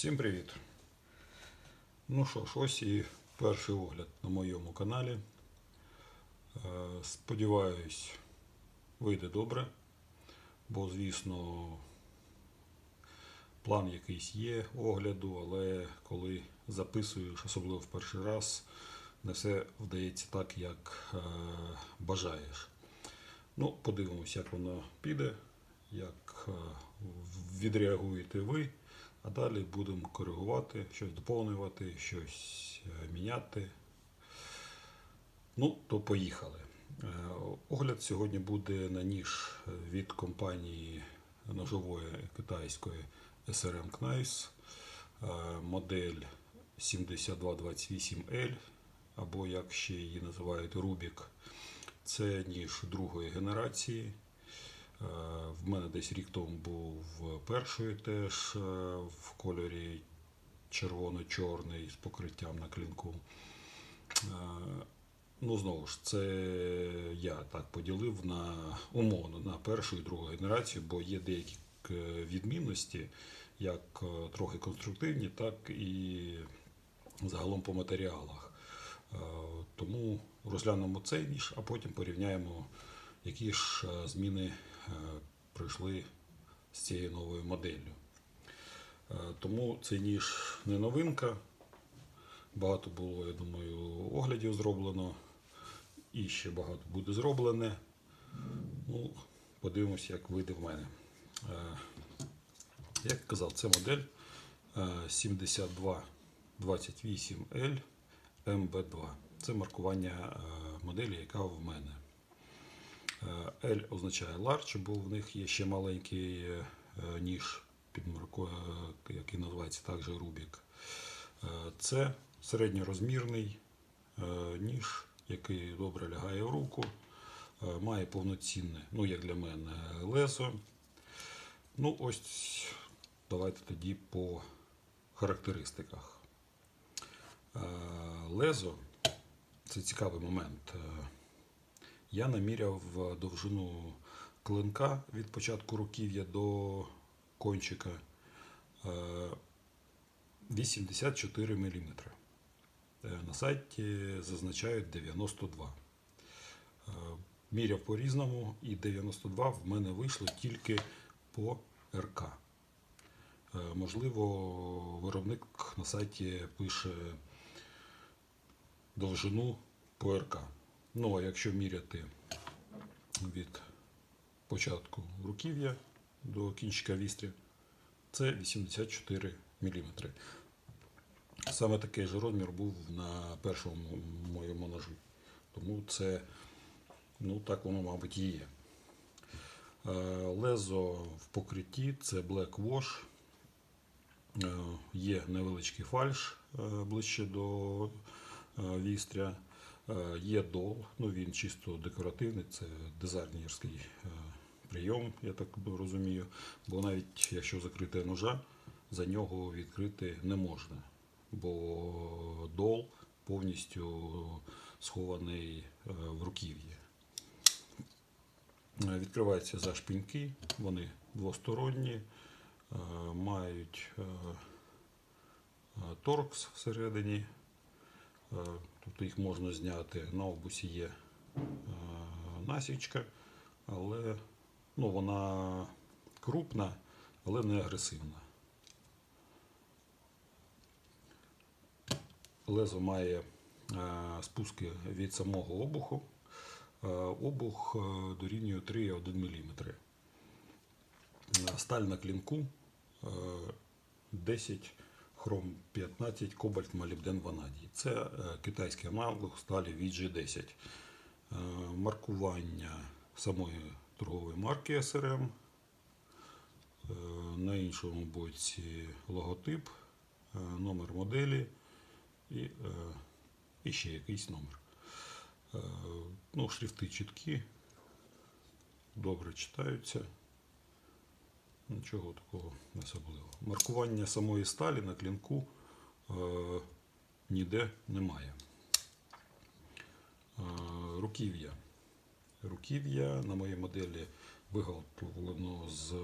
Всім привіт! Ну що ж, ось і перший огляд на моєму каналі. Е, Сподіваюсь, вийде добре, бо, звісно, план якийсь є огляду, але коли записуєш, особливо в перший раз, не все вдається так, як е, бажаєш. Ну, подивимось, як воно піде, як е, відреагуєте ви. А далі будемо коригувати, щось доповнювати, щось е, міняти. Ну, то поїхали. Е, Огляд сьогодні буде на ніж від компанії ножової китайської SRM Knives, е, модель 7228L, або як ще її називають Rubik. Це ніж другої генерації. Е, В мене десь рік тому був перший теж е, в кольорі червоно-чорний з покриттям на клінку. Е, Ну, знову ж, це я так поділив на умовно на першу і другу генерацію, бо є деякі відмінності, як трохи конструктивні, так і загалом по матеріалах. Тому розглянемо цей ніж, а потім порівняємо, які ж зміни прийшли з цією новою моделлю. Е, Тому цей ніж не новинка. Багато було, я думаю, оглядів зроблено. І ще багато буде зроблене. Ну, подивимося, як вийде в мене. Е, Як казав, це модель е, 7228L MB2. Це маркування е, моделі, яка в мене. Е, L означає large, бо в них є ще маленький е, ніж, е, який називається також. Е, Це середньорозмірний ніж, який добре лягає в руку, має повноцінне, ну як для мене, лезо. Ну, ось давайте тоді по характеристиках. Лезо це цікавий момент. Е, Я наміряв довжину клинка від початку руків'я до кончика е, 84 мм. На сайті зазначають 92. Е, Міряв по-різному, і 92 в мене вийшло тільки по РК. Е, Можливо, виробник на сайті пише довжину по РК. Ну, а якщо міряти від початку руків'я до кінчика вістря, це 84 мм. Саме такий же розмір був на першому моєму ножі. Тому це, ну так воно, мабуть, і є. Е, Лезо в покритті це Black Wash. Е, Є невеличкий фальш е, ближче до вістря. Е, Є дол, ну він чисто декоративний, це дизайнерський е, прийом, я так розумію. Бо навіть якщо закрити ножа, за нього відкрити не можна, бо дол повністю схований е, в руків'ї. Відкриваються за шпіньки, вони двосторонні, мають торкс всередині, тобто їх можна зняти. На обусі є е, насічка, але ну, вона крупна, але не агресивна. Лезо має е, спуски від самого обуху. Е, Обух е, дорівнює 3,1 мм. Сталь на клінку е, 10 хром 15 кобальт молібден ванадій. Це е, китайський аналог сталі VG10. Е, Маркування самої торгової марки SRM. Е, На іншому боці логотип, номер моделі і, і ще якийсь номер. Ну, шрифти чіткі, добре читаються. Нічого такого особливого. Маркування самої сталі на клінку е, ніде немає. Е, руків'я. Руків'я на моїй моделі виготовлено з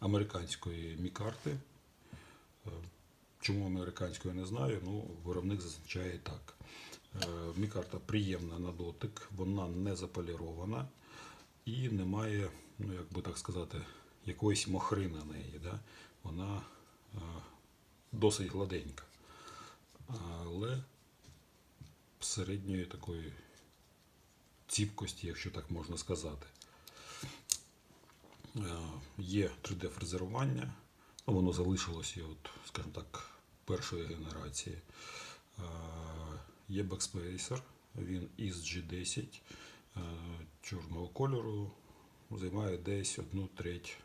американської мікарти. Е, Чому американською не знаю, ну виробник зазначає так. Е, Мікарта приємна на дотик, вона не заполірована і немає, ну як би так сказати, якоїсь мохри на неї. Да? Вона е, досить гладенька. Але середньої такої ціпкості, якщо так можна сказати. Е, Є 3D-фрезерування, ну, воно залишилося, от, скажімо так, першої генерації. Е, Є бекспейсер, він із G10 е, чорного кольору, займає десь одну треть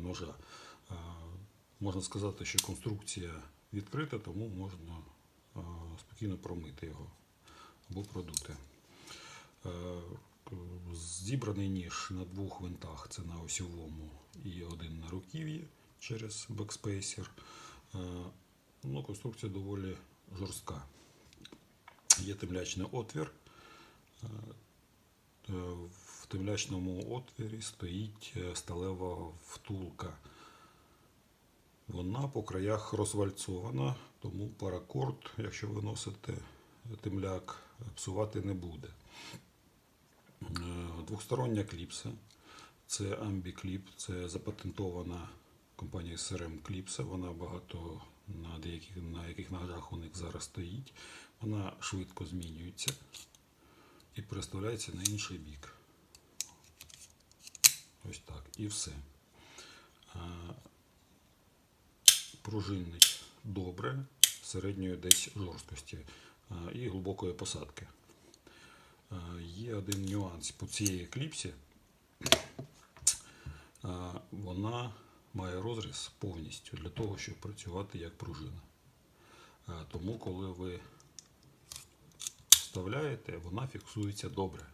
ножа. Е, Можна сказати, що конструкція відкрита, тому можна е, спокійно промити його або продути. Е, Зібраний ніж на двох винтах, це на осьовому і один на руків'ї через бекспейсер. Е, Ну, конструкція доволі жорстка. Є темлячний отвір. Е, е, В темлячному отвірі стоїть е, сталева втулка. Вона по краях розвальцована, тому паракорд, якщо ви носите темляк, псувати не буде. Е, Двохстороння кліпса. Це Ambi-кліп, це запатентована компанія SRM Кліпса. Вона багато на деяких на яких ножах у них зараз стоїть. Вона швидко змінюється і переставляється на інший бік. Ось так. І все. Пружинить добре, середньої десь жорсткості і глибокої посадки. Є один нюанс по цій кліпсі. Е, Вона має розріз повністю для того, щоб працювати як пружина. Тому, коли ви вставляєте, вона фіксується добре.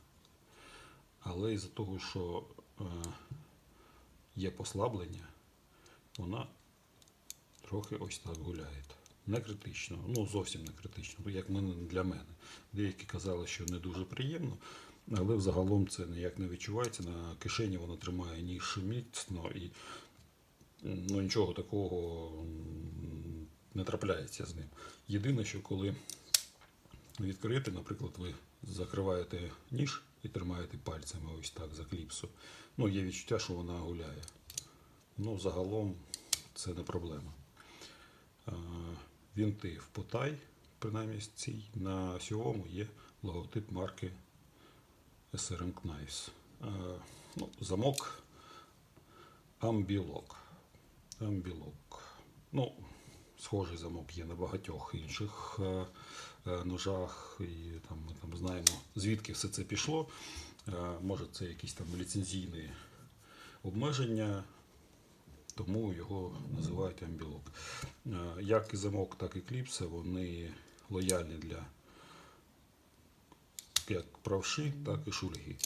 Але із-за того, що є послаблення, вона трохи ось так гуляє. Не критично, ну зовсім не критично, як для мене. Деякі казали, що не дуже приємно, але взагалом це ніяк не відчувається. На кишені воно тримає ніж міцно і ну, нічого такого не трапляється з ним. Єдине, що коли відкрити, наприклад, ви закриваєте ніж і тримаєте пальцями ось так за кліпсу, ну, є відчуття, що вона гуляє. Ну, загалом це не проблема. Вінти в потай, принаймні цій, на сьомому є логотип марки SRM Knives. Ну, замок Ambilog. Ambilog. Ну, схожий замок є на багатьох інших е, е, ножах, і там ми там знаємо, звідки все це пішло. Е, Може, це якісь там ліцензійні обмеження, тому його називають амбілок. Як і замок, так і кліпса, вони лояльні для як правши, так і шульги.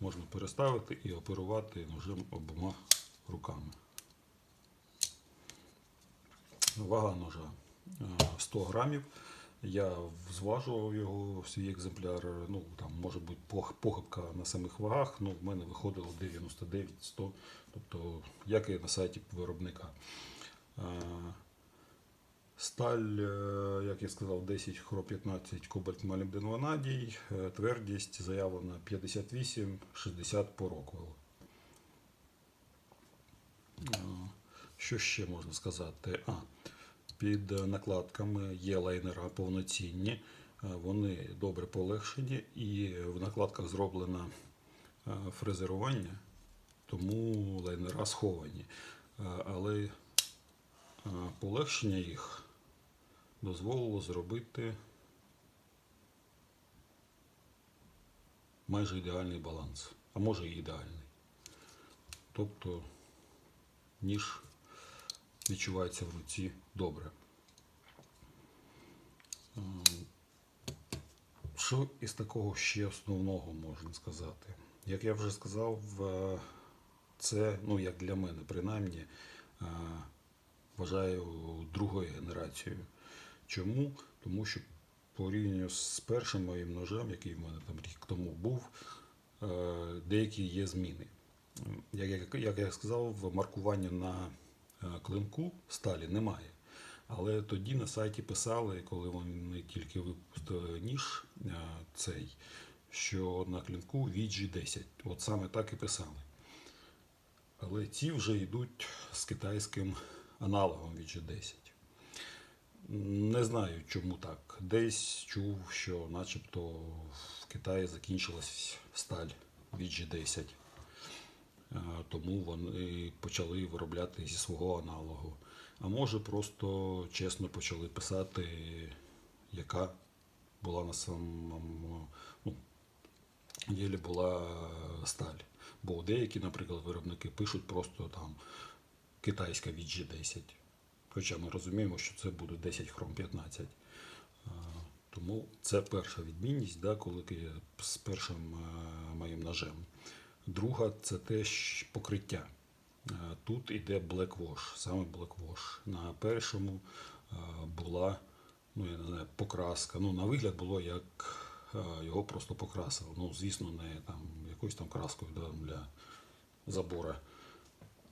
Можна переставити і оперувати ножем обома руками. Вага ножа е, 100 грамів. Я зважував його свій екземпляр. Ну там може бути пох- похибка на самих вагах. Ну в мене виходило 99-100, тобто як і на сайті виробника. Е, Сталь, е, як я сказав, 10 хро 15 кобальт молібден ванадій, е, твердість заявлена 58-60 по Роквеллу. Е, Що ще можна сказати? А, під накладками є лайнера повноцінні, е, вони добре полегшені і в накладках зроблено е, фрезерування, тому лайнера сховані. Е, Але полегшення їх дозволило зробити майже ідеальний баланс, а може і ідеальний. Тобто ніж відчувається в руці добре. Що із такого ще основного можна сказати? Як я вже сказав, е, це, ну як для мене, принаймні, е, вважаю другою генерацією. Чому? Тому що порівняно з першим моїм ножем, який в мене там рік тому був, е, деякі є зміни. Як, я сказав, маркування на клинку сталі немає. Але тоді на сайті писали, коли вони тільки випустили ніж е, цей, що на клінку VG10. От саме так і писали. Але ці вже йдуть з китайським аналогом VG10. Не знаю, чому так. Десь чув, що начебто в Китаї закінчилась сталь VG10. Е, Тому вони почали виробляти зі свого аналогу. А може просто чесно почали писати, яка була на самому ну, ділі була сталь. Бо деякі, наприклад, виробники пишуть просто там китайська VG10. Хоча ми розуміємо, що це буде 10 хром 15. Тому це перша відмінність, да, коли з першим е, моїм ножем. Друга це теж покриття. Е, Тут іде Wash, саме Black Wash. На першому е, була ну, я не знаю, покраска. Ну, на вигляд було як е, його просто покрасили. Ну, звісно, не там якоюсь там краскою да, для забора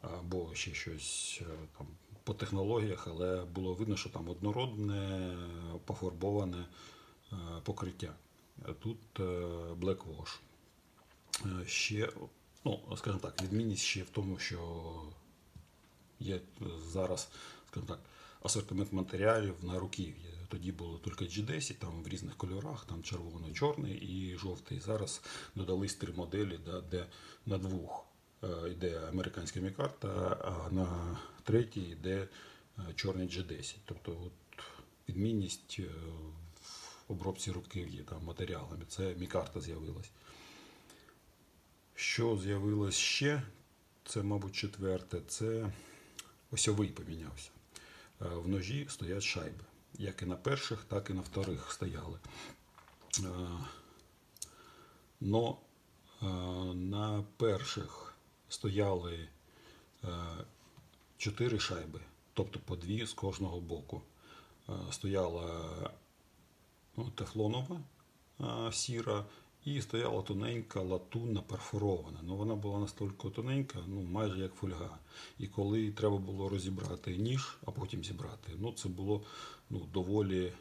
або ще щось там по технологіях, але було видно, що там однородне пофарбоване покриття. Тут Black Wash. Ще, ну, скажімо так, відмінність ще в тому, що є зараз, скажімо так, асортимент матеріалів на руків'ї. Тоді було тільки G10, там в різних кольорах, там червоно-чорний і жовтий. Зараз додались три моделі, да, де на двох е, йде американська мікарта, а на третій йде е, чорний G10. Тобто от, відмінність е, в обробці руків'ї матеріалами. Це мікарта з'явилась. Що з'явилось ще? Це, мабуть, четверте. Це осьовий помінявся. Е, В ножі стоять шайби. Як і на перших, так і на вторих стояли. Е, Но е, на перших стояли чотири шайби, тобто по дві з кожного боку. Стояла ну, тефлонова сіра, і стояла тоненька латунна перфорована. Ну, вона була настільки тоненька, ну, майже як фольга. І коли треба було розібрати ніж, а потім зібрати, ну, це було ну, доволі,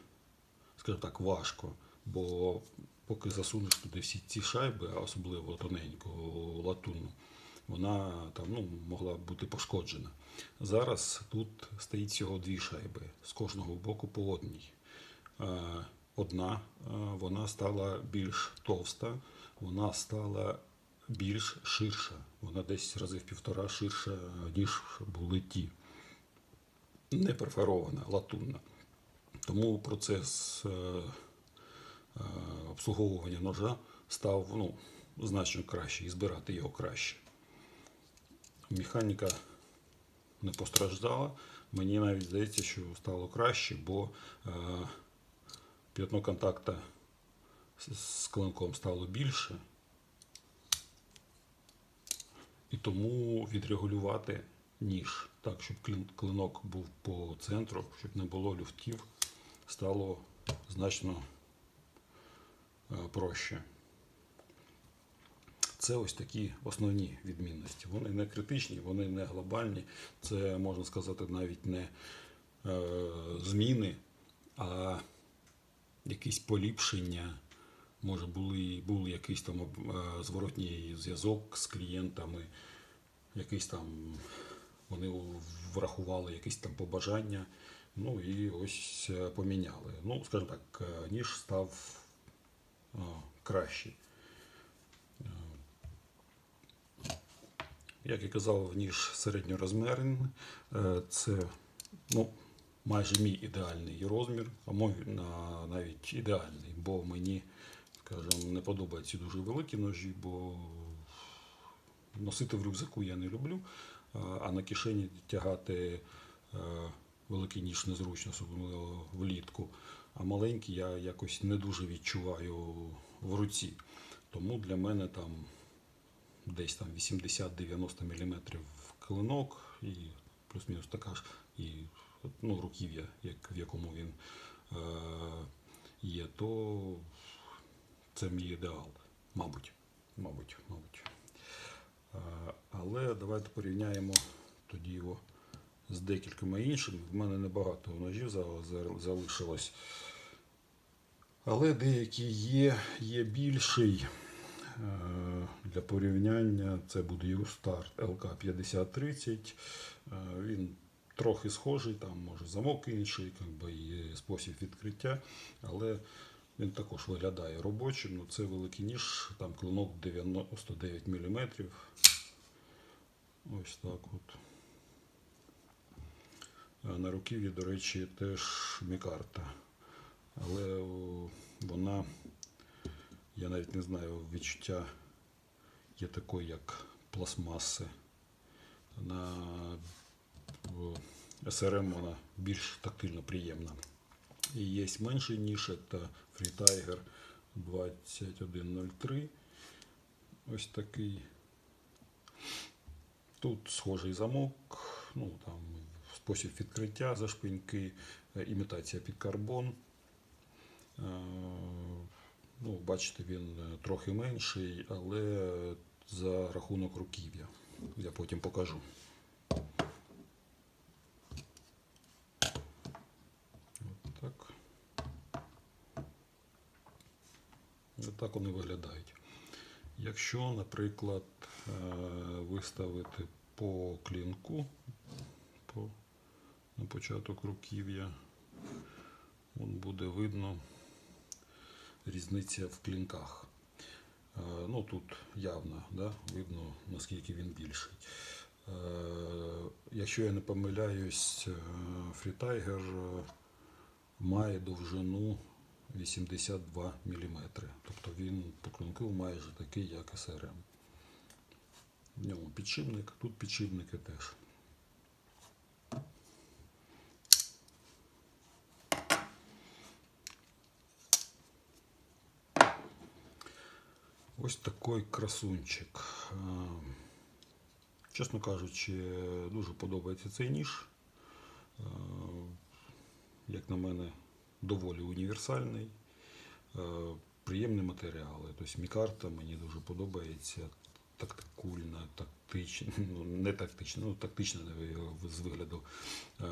скажімо так, важко. Бо поки засунеш туди всі ці шайби, а особливо тоненьку латунну, вона там ну, могла бути пошкоджена. Зараз тут стоїть всього дві шайби з кожного боку по одній. Одна, е, вона стала більш товста, вона стала більш ширша. Вона десь рази в півтора ширша, ніж були ті. Не перфорована, латунна. Тому процес е, е, обслуговування ножа став ну, значно краще і збирати його краще. Механіка не постраждала. Мені навіть здається, що стало краще, бо п'ятно контакта з- клинком стало більше. І тому відрегулювати ніж так, щоб клинок був по центру, щоб не було люфтів, стало значно е, проще. Це ось такі основні відмінності. Вони не критичні, вони не глобальні. Це можна сказати навіть не е, зміни, а якісь поліпшення. Може, були, був якийсь там е, зворотній зв'язок з клієнтами, якийсь там вони врахували якісь там побажання. Ну і ось е, поміняли. Ну, скажімо так, е, ніж став е, кращий. Як я казав, ніж середньорозмірний. Це ну, майже мій ідеальний розмір, а мой навіть ідеальний, бо мені, скажімо, не подобаються дуже великі ножі, бо носити в рюкзаку я не люблю, а- на кишені тягати е, великий ніж незручно, особливо влітку. А маленький я якось не дуже відчуваю в руці. Тому для мене там десь там 80-90 мм клинок і плюс-мінус така ж і ну, руків'я, як, в якому він е, є, то це мій ідеал. Мабуть. Мабуть, мабуть. Е, але давайте порівняємо тоді його з декількома іншими. В мене небагато ножів за- за- залишилось. Але деякі є, є більший. Е, Для порівняння це буде Юстар ЛК 5030. Е, Він трохи схожий, там може замок інший, як би, і спосіб відкриття, але він також виглядає робочим. Ну, це великий ніж, там клинок 99 мм. Ось так от. На руків'ї, до речі, теж мікарта. Але вона, я навіть не знаю, відчуття є такої, як пластмаси. На о, SRM вона більш тактильно приємна. І є менший ніж, це Free Tiger 2103. Ось такий. Тут схожий замок, ну там спосіб відкриття зашпиньки, е, імітація під карбон. Е, Ну, бачите, він е, трохи менший, але за рахунок руків'я. Я потім покажу. От так. От так вони виглядають. Якщо, наприклад, е, виставити по клінку по, на початок руків'я, буде видно різниця в клінках. Е, Ну, тут явно да, видно, наскільки він більший. Е, Якщо я не помиляюсь, е, має довжину 82 мм. Тобто він по клинку майже такий, як СРМ. В ньому підшипник, тут підшипники теж. Ось такий красунчик. Чесно кажучи, дуже подобається цей ніж. Як на мене, доволі універсальний. Е, Приємні матеріали. Тобто мікарта мені дуже подобається. Тактикульна, тактична, ну не тактична, ну тактична е, з вигляду е,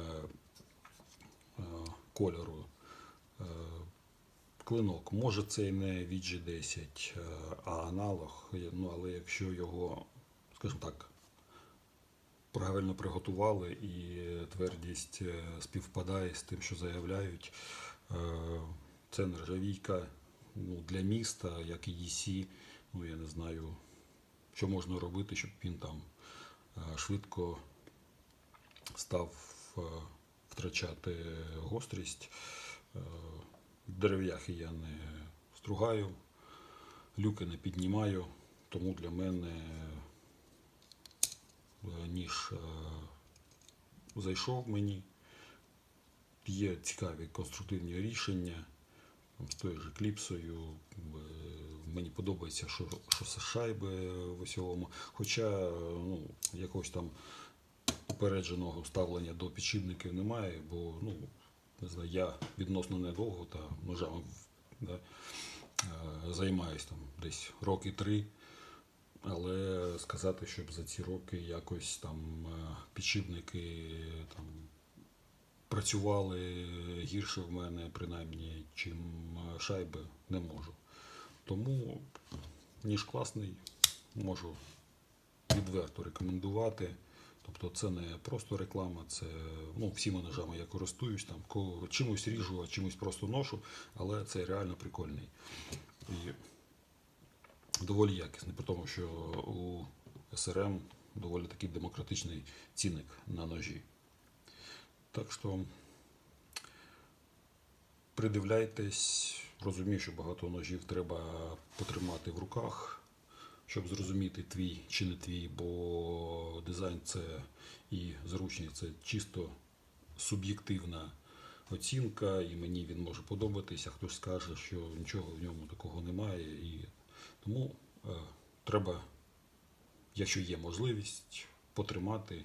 кольору. Клинок. Може це і не VG10, е, а аналог. Ну, але якщо його, скажімо так, правильно приготували і твердість співпадає з тим, що заявляють, це нержавійка ну, для міста, як і EC, ну я не знаю, що можна робити, щоб він там е, швидко став е, втрачати гострість. Е, Дерев'яхи я не стругаю, люки не піднімаю, тому для мене е, ніж е, зайшов мені. Є цікаві конструктивні рішення з тою ж кліпсою. Е, Мені подобається, що, що це шайби в усьому. Хоча ну, якогось там упередженого ставлення до підшипників немає, бо ну, не знаю, я відносно недовго та ножами да, е, займаюсь там десь роки три. Але сказати, щоб за ці роки якось там е, підшипники там, працювали гірше в мене, принаймні, чим е, шайби, не можу. Тому ніж класний, можу відверто рекомендувати. Тобто це не просто реклама, це ну, всіма ножами я користуюсь, там, чимось ріжу, а чимось просто ношу, але це реально прикольний. І доволі якісний, при тому, що у СРМ доволі такий демократичний цінник на ножі. Так що придивляйтесь, розумію, що багато ножів треба потримати в руках, щоб зрозуміти твій чи не твій, бо дизайн це і зручність це чисто суб'єктивна оцінка, і мені він може подобатися, хтось скаже, що нічого в ньому такого немає. І тому е, треба, якщо є можливість, потримати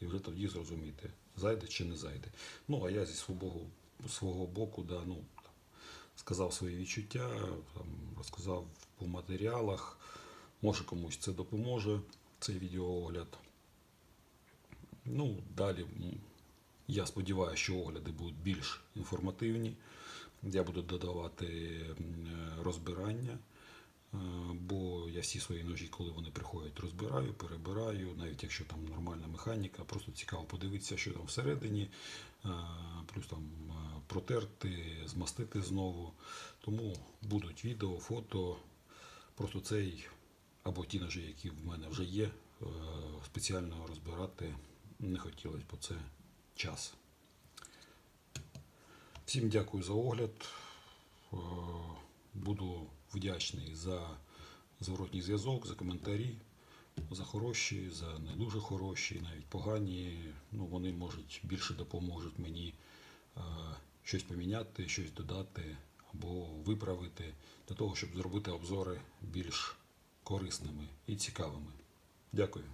і вже тоді зрозуміти, зайде чи не зайде. Ну, а я зі свого, свого боку, да, ну, там, сказав свої відчуття, там, розказав по матеріалах. Може комусь це допоможе, цей відеоогляд. Ну, далі я сподіваюся, що огляди будуть більш інформативні. Я буду додавати е, розбирання, бо я всі свої ножі, коли вони приходять, розбираю, перебираю, навіть якщо там нормальна механіка, просто цікаво подивитися, що там всередині, е, плюс там е, протерти, змастити знову. Тому будуть відео, фото. Просто цей або ті ножі, які в мене вже є, е, спеціально розбирати не хотілося, бо це час. Всім дякую за огляд. Е, Буду вдячний за зворотній зв'язок, за коментарі, за хороші, за не дуже хороші, навіть погані. Ну, вони можуть більше допоможуть мені е, щось поміняти, щось додати або виправити для того, щоб зробити обзори більш корисними і цікавими. Дякую.